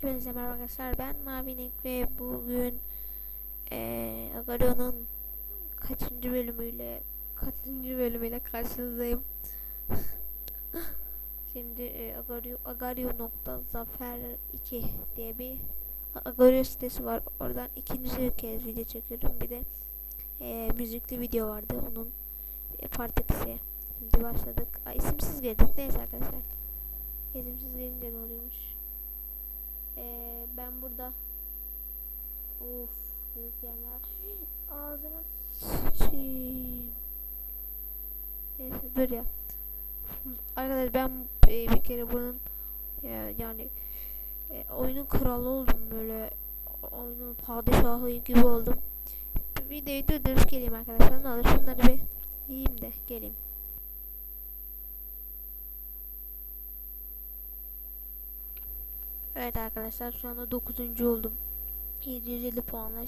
Hepinize merhaba arkadaşlar. Ben Mavinik ve bugün eee Agario'nun kaçıncı bölümüyle kaçıncı bölümüyle karşınızdayım. Şimdi e, Agario, Agario nokta Zafer 2 diye bir Agario sitesi var. Oradan ikinci kez video çekiyorum. Bir de e, müzikli video vardı. Onun e, part 2'si. Şimdi başladık. Aa, isimsiz girdik. Neyse arkadaşlar. İsimsiz girince ne oluyormuş? Burada Of büyük yerler Ağzına sıçayım. Neyse dur ya. Arkadaşlar ben e, bir kere bunun e, yani e, oyunun kralı oldum böyle. Oyunun padişahı gibi oldum. Videoyu durdurup geleyim arkadaşlar. Ne olur şunları bir yiyeyim de geleyim Evet arkadaşlar şu anda 9. oldum. 750 puanla.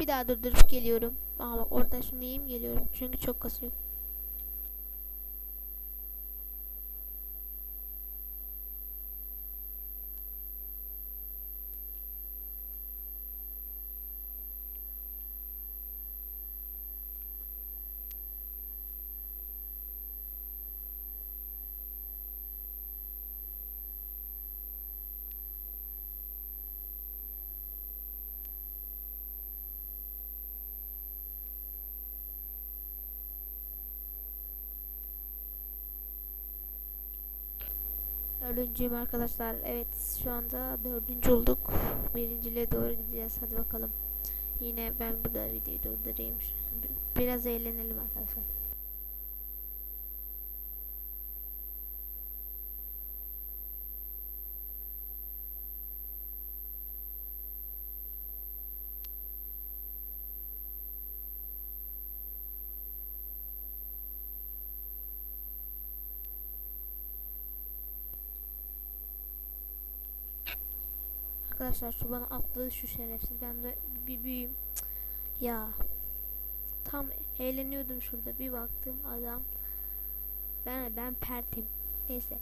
Bir daha durdurup geliyorum. Ama bak orada şunu yiyeyim geliyorum. Çünkü çok kasıyor. Dördüncüyüm arkadaşlar. Evet şu anda dördüncü olduk. Birinciliğe doğru gideceğiz. Hadi bakalım. Yine ben burada videoyu durdurayım. Biraz eğlenelim arkadaşlar. Arkadaşlar şu bana atladı şu şerefsiz. Ben de bir büyüğüm. Ya. Tam eğleniyordum şurada. Bir baktım adam. Ben ben pertim. Neyse.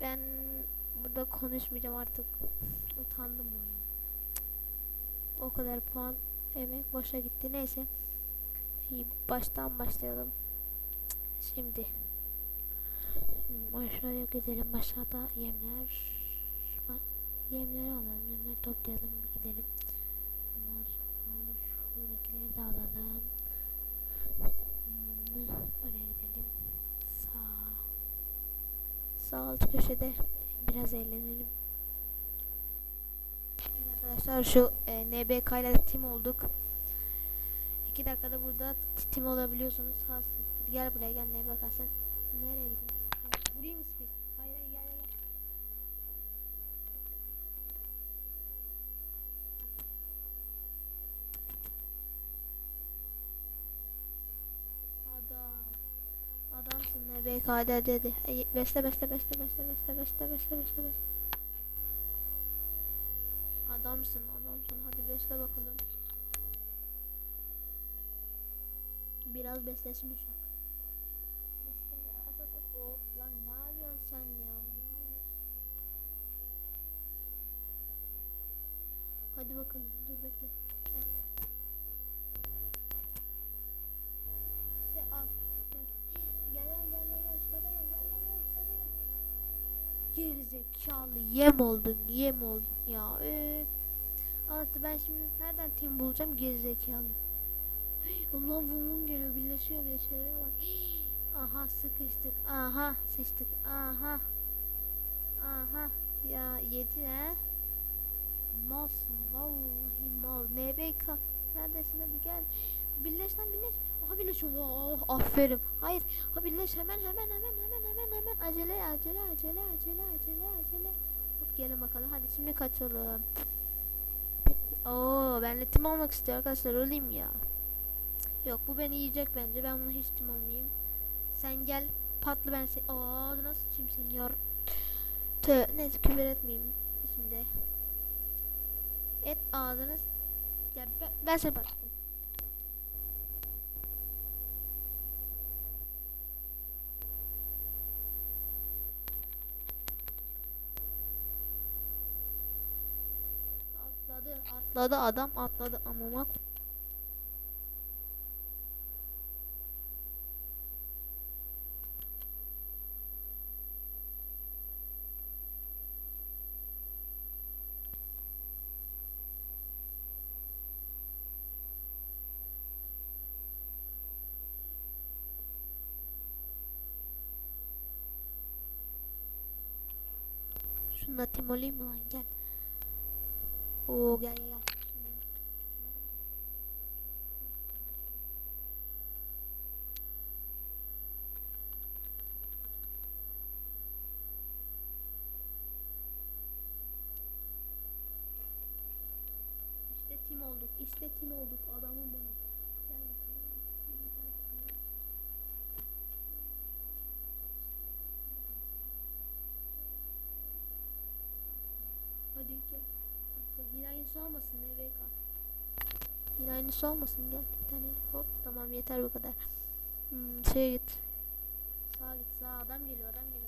Ben burada konuşmayacağım artık. Utandım. O kadar puan emek boşa gitti. Neyse. İyi, baştan başlayalım. Şimdi. Aşağıya gidelim. Aşağıda yemler yemleri alalım, yemleri toplayalım, gidelim. Ondan sonra şuradakileri de alalım. Hmm, Oraya gidelim. Sağ. Sağ alt köşede biraz eğlenelim. Evet arkadaşlar şu e, NBK ile tim olduk. 2 dakikada burada tim olabiliyorsunuz. Ha, gel buraya gel NBK sen. Nereye gidiyorsun? Vurayım mı space? Hayır hayır gel gel gel. Adam. Hadi. Ay, Besle besle besle besle besle besle besle besle besle. Adamsın adamsın hadi besle bakalım. Biraz beslesin uçak. Besle Lan ne yapıyorsun sen ya? Hadi bakalım dur bekle. Gel. İşte al. Gel gel gel gel gel şurada gel gel gel gel şurada gel. Gerizekalı yem oldun yem oldun ya. Artık ben şimdi nereden tim bulacağım gerizekalı. Ulan vumum geliyor birleşiyor birleşiyor bak. Aha sıkıştık. Aha sıçtık. Aha. Aha. Ya yedi ha. Malsın vallahi mal. NBK neredesin hadi gel. Birleş lan birleş. Aha birleş. Oh, aferin. Hayır. Ha birleş hemen hemen hemen hemen hemen hemen. Acele acele acele acele acele acele. Hop gelin bakalım. Hadi şimdi kaçalım. Oo ben de tim almak istiyor arkadaşlar. Olayım ya. Yok bu beni yiyecek bence. Ben bunu hiç tim olmayayım. Sen gel patlı ben seni. Aa nasıl çimsin yar. Tö neyse küfür etmeyeyim şimdi. Et ağzınız. Ya ben, ben seni patlatayım. Atladı, adam atladı amama. Şunu tim olayım lan gel. Oo gel gel. İşte tim olduk. İşte tim olduk. Adamım benim. Hadi gel. Yine aynısı olmasın NVK. Yine aynısı olmasın gel bir tane hop tamam yeter bu kadar. Hmm, şeye git. Sağa git sağa adam geliyor adam geliyor.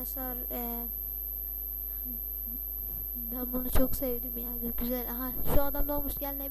Arkadaşlar eee, ben bunu çok sevdim ya güzel. Aha şu adam ne olmuş gel ne